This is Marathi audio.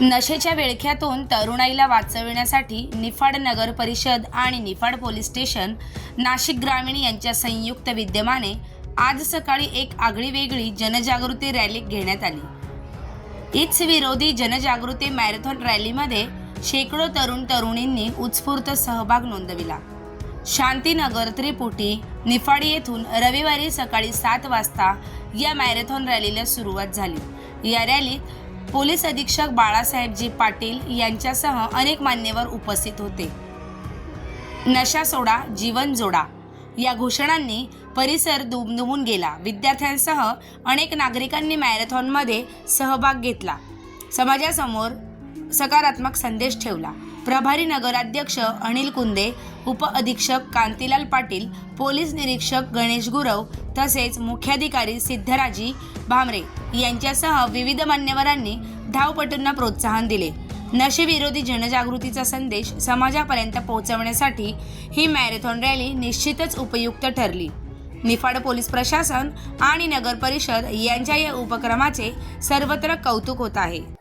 नशेच्या विळख्यातून तरुणाईला वाचविण्यासाठी निफाड नगर परिषद आणि निफाड पोलीस स्टेशन नाशिक ग्रामीण यांच्या संयुक्त विद्यमाने आज सकाळी एक आगळीवेगळी जनजागृती रॅली घेण्यात आली. इच विरोधी जनजागृती मॅरेथॉन रॅलीमध्ये शेकडो तरुण तरुणींनी उत्स्फूर्त सहभाग नोंदविला. शांतीनगर त्रिपुटी निफाडी येथून रविवारी सकाळी सात वाजता या मॅरेथॉन रॅलीला सुरुवात झाली. या रॅलीत पोलीस अधीक्षक बाळासाहेबजी पाटील यांच्यासह अनेक मान्यवर उपस्थित होते. नशा सोडा जीवन जोडा या घोषणांनी परिसर दुमदुमून गेला. विद्यार्थ्यांसह अनेक नागरिकांनी मॅरेथॉनमध्ये सहभाग घेतला. समाजासमोर सकारात्मक संदेश ठेवला. प्रभारी नगराध्यक्ष अनिल कुंदे उपअधीक्षक कांतीलाल पाटील पोलीस निरीक्षक गणेश गुरव तसेच मुख्याधिकारी सिद्धराजी भामरे यांच्यासह विविध मान्यवरांनी धावपटूंना प्रोत्साहन दिले. नशेविरोधी जनजागृतीचा संदेश समाजापर्यंत पोहोचवण्यासाठी ही मॅरेथॉन रॅली निश्चितच उपयुक्त ठरली. निफाड पोलीस प्रशासन आणि नगर परिषद यांच्या या उपक्रमाचे सर्वत्र कौतुक होत आहे.